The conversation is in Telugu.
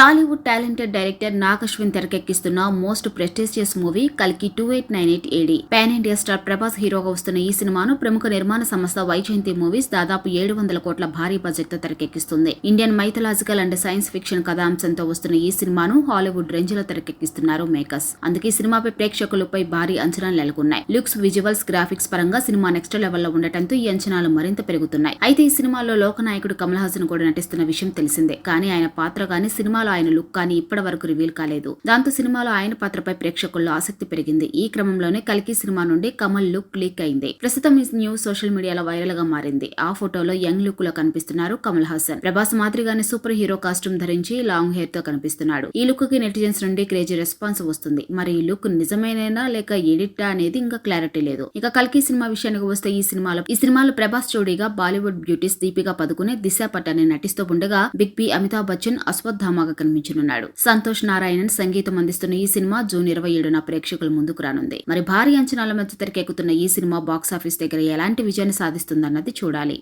టాలీవుడ్ టాలెంటెడ్ డైరెక్టర్ నాగశ్విన్ తెరకెక్కిస్తున్న మోస్ట్ ప్రెస్టీజియస్ మూవీ కల్కి two eight nine eight AD pan India star Prabhas హీరోగా వస్తున్న ఈ సినిమాను ప్రముఖ నిర్మాణ సంస్థ వైజయంతి మూవీస్ దాదాపు ఏడు వందల కోట్ల భారీ బడ్జెట్తో తెరకెక్కిస్తుంది. Indian mythological and science fiction కథాంశంతో వస్తున్న ఈ సినిమాను హాలీవుడ్ రేంజ్లో తెరకెక్కిస్తున్నారు మేకర్స్. అందుకే సినిమాపై ప్రేక్షకులపై భారీ అంచనాలు నెలకొన్నాయి. లుక్స్ విజువల్స్ గ్రాఫిక్స్ పరంగా సినిమా నెక్స్ట్ లెవెల్లో ఉండటంతో ఈ అంచనాలు మరింత పెరుగుతున్నాయి. అయితే ఈ సినిమాలో లోకనాయకుడు కమల్ హాసన్ కూడా నటిస్తున్న విషయం తెలిసిందే. కానీ ఆయన పాత్ర గాని సినిమాలో ఆయన లుక్ కానీ ఇప్పటి వరకు రివీల్ కాలేదు. దాంతో సినిమాలో ఆయన పాత్రపై ప్రేక్షకుల్లో ఆసక్తి పెరిగింది. ఈ క్రమంలోనే కల్కి సినిమా నుండి కమల్ లుక్ లీక్ అయింది. ప్రస్తుతం ఈ న్యూస్ సోషల్ మీడియాలో వైరల్గా మారింది. ఆ ఫోటోలో యంగ్ లుక్లో కనిపిస్తున్నారు కమల్ హాసన్. ప్రభాస్ మాదిరిగానే సూపర్ హీరో కాస్ట్యూమ్ ధరించి లాంగ్ హెయిర్తో కనిపిస్తున్నాడు. ఈ లుక్కి నెటిజన్స్ నుండి క్రేజీ రెస్పాన్స్ వస్తుంది. మరి ఈ లుక్ నిజమేనా లేక ఎడిటా అనేది ఇంకా క్లారిటీ లేదు. ఇక కల్కి సినిమా విషయానికి వస్తే ఈ సినిమాలో ఈ సినిమాలో ప్రభాస్ జోడీగా బాలీవుడ్ బ్యూటీస్ దీపికా పదుకునే దిశా పటాని నటిస్తూ ఉండగా బిగ్ బి అమితాబ్ బచ్చన్ అశ్వత్థామాగా కనిపించనున్నాడు సంతోష్ నారాయణన్ సంగీతం అందిస్తున్న ఈ సినిమా జూన్ ఇరవై ఏడున ప్రేక్షకుల ముందుకు రానుంది. మరి భారీ అంచనాల మధ్య తెరకెక్కుతున్న ఈ సినిమా బాక్సాఫీస్ దగ్గర ఎలాంటి విజయాన్ని సాధిస్తుందన్నది చూడాలి.